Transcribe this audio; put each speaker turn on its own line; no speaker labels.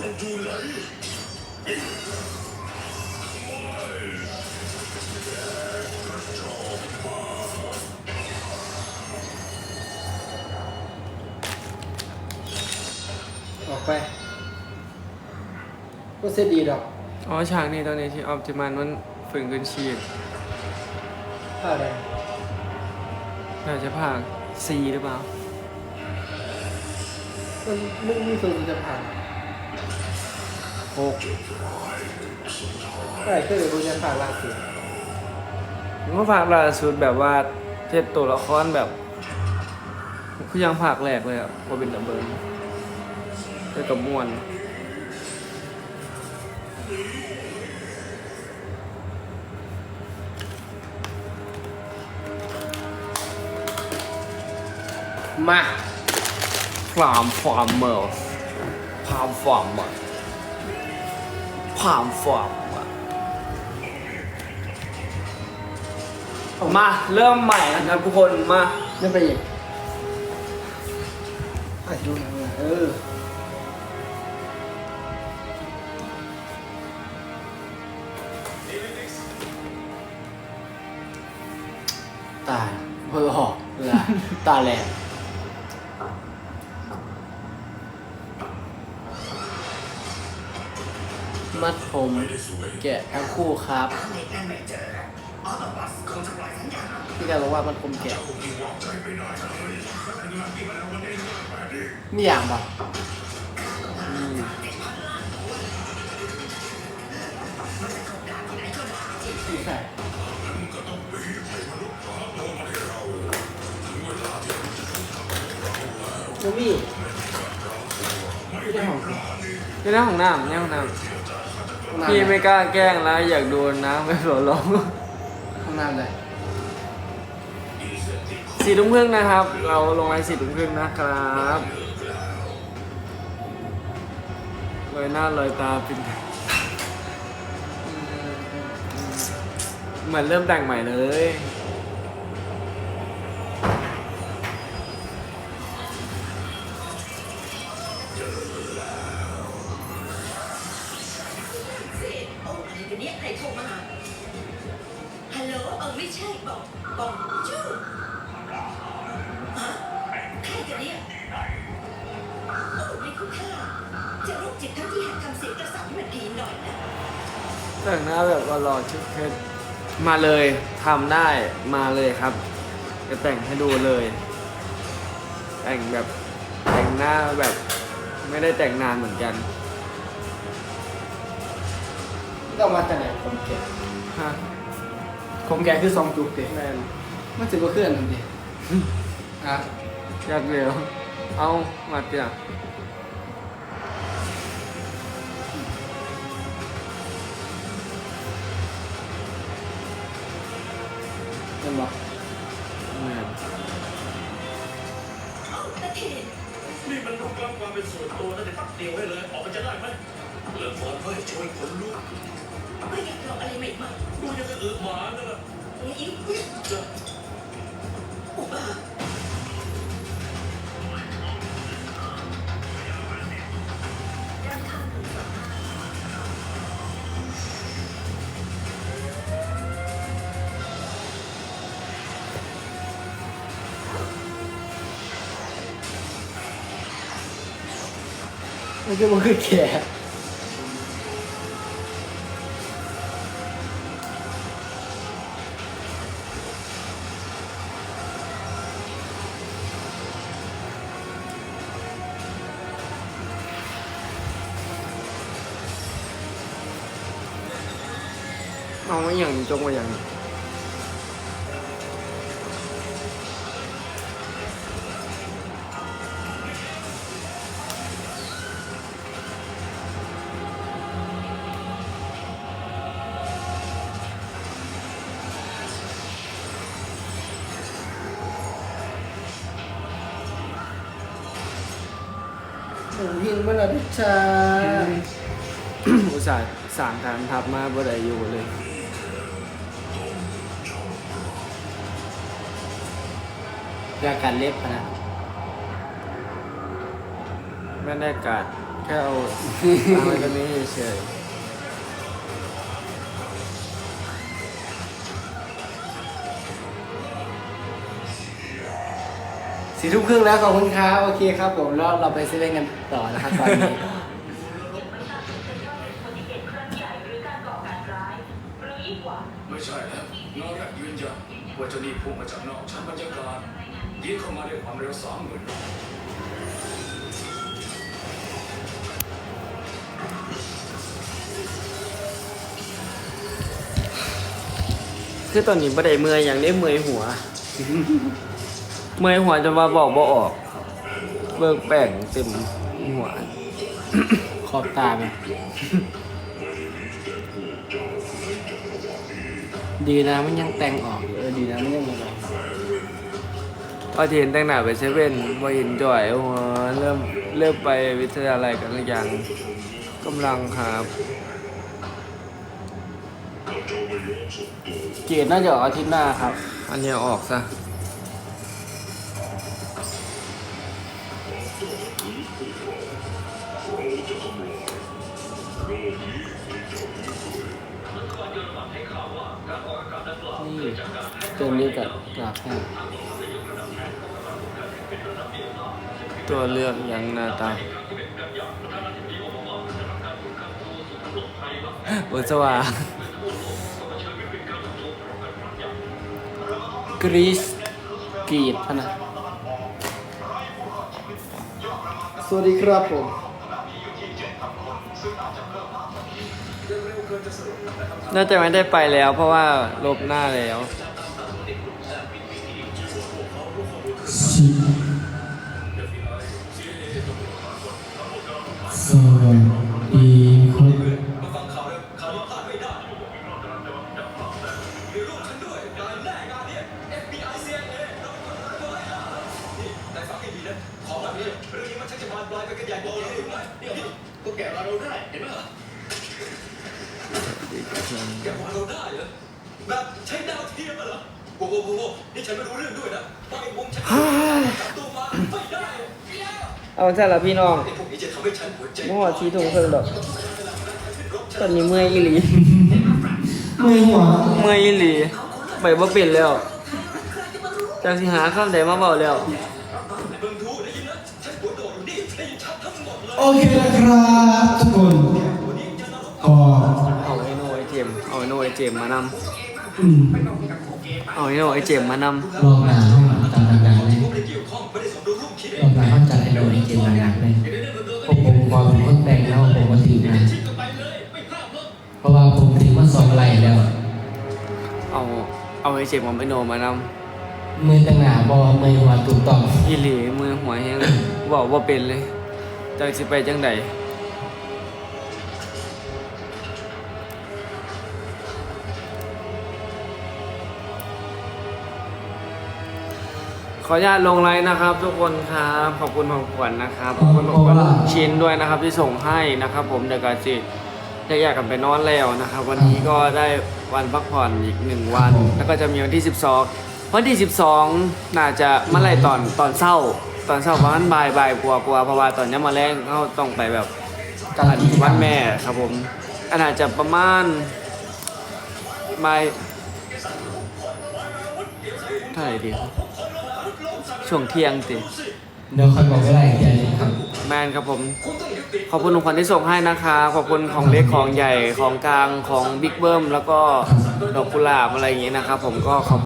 ออกไปก็เสียดีดอก
อ๋อฉากนี้ตอนนี้ที่ออปติมันมันฝืนขึ้นชีพ
ผ้าแดง
น่าจะภาคซีหรือเปล่า
มันไม่มีส่วนที่จะผ่าน
หก
ใช่ก็เลยรู้จะผ่านล่าสุด
ผมว่าภาคล่าสุดแบบว่าเทศตัวละครแบบคือยังภาคแรกเลยอะว่าเป็นดับเบิลเท่กับมวน
มา
พรามฟาร์มเมอร์พรามฟาร์มเมอร์ พรามฟาร์มมอร์มาเริ่มใหม่นะครับทุกคนมา
เล่นไปอีกอะดูหนังเลยเออ ตายเพื่อหอกละตาแหล มัดผมแกะทั้งคู่ครับพี่กาบอกว่ามันผมแกะนี่อย่างบ่ไม่ใช่โนมี่ไม่ได้ของกู
นี่นะของน้ำนี่ของน้ำ
ห้องำน้ำ
พี่
เล
ไม่
ย
กล้าแกล้งแล้วอยากโดนน้ำไม่หล่อลง
ห้องน้ำเลย
สี่ทุ่มครึ่งนะครับ เราลงไลน์สี่ทุ่มครึ่งนะครับเลยหน้าเลยตาเป็นเหมือนเริ่มแต่งใหม่เลย
ฮัลโหลเออไม่ใช่บอกบอกชื่อฮะใครกันเนี่ยโอ้ไม่คุ้นค่าจะโรคจิตทั้งที่หัดทำเสียงกระสับให้มันดีหน่อยนะ
แต่งหน้าแบบว่าหล่อชุดเพชรมาเลยทำได้มาเลยครับ จะแต่งให้ดูเลย แต่งแบบแต่งหน้าแบบไม่ได้แต่งนานเหมือนกัน
ก็มาจากไหนผมแกะ
ฮะ
ผมแกะคือซองจุกเด็
แมน
มันถือว่าเคลื่อนทันทีอะ
อยากเร็วเอามาเตีย
เห็นบอก
แมน
เอ้าตะเทน
นี่มันลุกล้ำความเป็นส่วนตัวนั่นจะตักเดียวให้เลย ออกไปจะได้ไหมเลิกก่อนเฮ้ยช่วยคนลุก
ไม่อยากลองอะไรใหม่
ดูยังกระอือหมานั่นแหละ
ๆเอ้ยอิ๊วอุ๊ย
จะ
อุบา
มันคือมันคือแก
เอาไม่อย่างจงมาอย่างนี้
หมูหินมันอะพิชา
อุตส่าห์สร้างการทับมาบ่ได้อยู่เลย
ยาการเล็บนะ
บรรยากาศค่เอาตั้งไว้ตรงนี้เฉย
สี่ทุ่มครึ่งแล้วขอบคุณครับโอเคครับผมแล้วเราไปเซเว่นกันต่อนะครับตอนนี้
ไม่ใช่แล้วนอกจากยืนยันว่าเจ้านี่พุ่งมาจากนอกชั้นบรรยากาศ ยิงเข้ามาด้วยความเร็วสามหมื่น
คือตอนนี้บ่ได้เมื่อยอย่างได้เมื่อยหัว เมื่อยหัวจนว่าบอกบ่ออก เบิกแป้งเต็มหัว
ขอบตาไปดีนะมันยังแต่งออกอยู่เออดีนะมันยังอะไร
พอที่เห็นแต่งหน้าไปเซเว่นบ่เห็นจ่อยหัวเริ่มเริ่มไปวิทยาลัยกันหรือยังกำลังครับ
เกรดน่าจะออกอาทิตย์หน้าครับ
อันนี้ออกซะ
นี่เติมนี้กับกราบแห้
ตัวเลือกยังหน้าตาบนสว่าง
กรีซกรีดพะนะ สวัสดีครับผม
น่าจะไม่ได้ไปแล้วเพราะว่าลบหน้าแล้ว
สวัสดีครับ
มาฟังข่าวเร็วข่าวนี้พาไม่ได้มีรูปฉันด้วยงานแน่งานเนี้ย FBI CIA เราเป็นคนร้ายตัวไล่ล่านี่นายฟังให้ดีนะของแบบนี้เรื่องนี้มันชักจะบานปลายไปกันใหญ่โตแล้วหรือไม่เนี่ยนี่พวกแกมาเราได้เห็นมล่ะแกมาเราได้เหรอแบบใช้ดาวเทียมอะเหรอโว้โว้โว้โว้นี่ฉันไม่รู้เรื่องด้วยนะไอ้วงฉันจับตัวมาไม่ได้เรียว
เอาซะละพี่น้อง
ไอ้พวกนี้จะทำให้ฉันหัวใจ
เมื่อวานชีถุงเพิ่งดอกตอนนี้เมื่อยอีหลี
มือหัว
เมื่อยอีหลีไปบ่เป็นแล้วจากสิหาคำใดมาเบาแล้ว
เบิ่งดูได้ยินนะฉันหัวโดดอยู่นี่ได้ยินชัดทั้งหมดเลย
โอเคนะครับทุกคนก็
เอาไอ้โนไอ้เจมส์เอาไอ้โนไอ้เจมส์มานำ
อืม
เอาไอ้โนไอ้เจมส์มานำ
ลองหนาห้องหลังตามดังๆเลย
ไม่ได้เกี่ยวข้องไม่ได้สมรู้ร่วมคิด
ลองหนาห้องจัดไอโดนเกมหนักๆเลย เอาไอ้
เจมส์เอาไอ้โนมาน
มือตั้งหนาบอมือหัวถูกต้องำ
อีหลีมือหัวแห้ง บอกว่าเป็นเลยจากสิไปจังใดขออนุญาตลงไลน์นะครับ ทุกคนครับขอบคุณของขวัญนะครับขอบคุณของขวัญชิ้นด้วยนะครับที่ส่งให้นะครับ ผมเดี๋ยวก็จิ จะอยากกันไปนอนแล้วนะครับ วันนี้ก็ได้วันพักผ่อนอีกหนึ่งวัน แล้วก็จะมีวันที่ 12 วันที่ 12 น่าจะเมื่อไหรตอนตอนเศร้า ตอนเศร้าประมาณบ่ายบ่ายกลัวกลัวเพราะว่าตอนนี้มาแรงเขาต้องไปแบบการวันแม่ครับผมอันอาจจะประมาณบ่ายเท่าไหร่ดีครับช่วงเที่ยงติ
เดี๋ยวคอยบอกเวลาอีกทีครับ
แมนครับผม ขอบคุณทุกคนที่ส่งให้นะคะขอบคุณของเล็กของใหญ่ของกลางของบิ๊กเบิ้มแล้วก็ดอกกุหลาบอะไรอย่างงี้นะครับผมก็ขอบ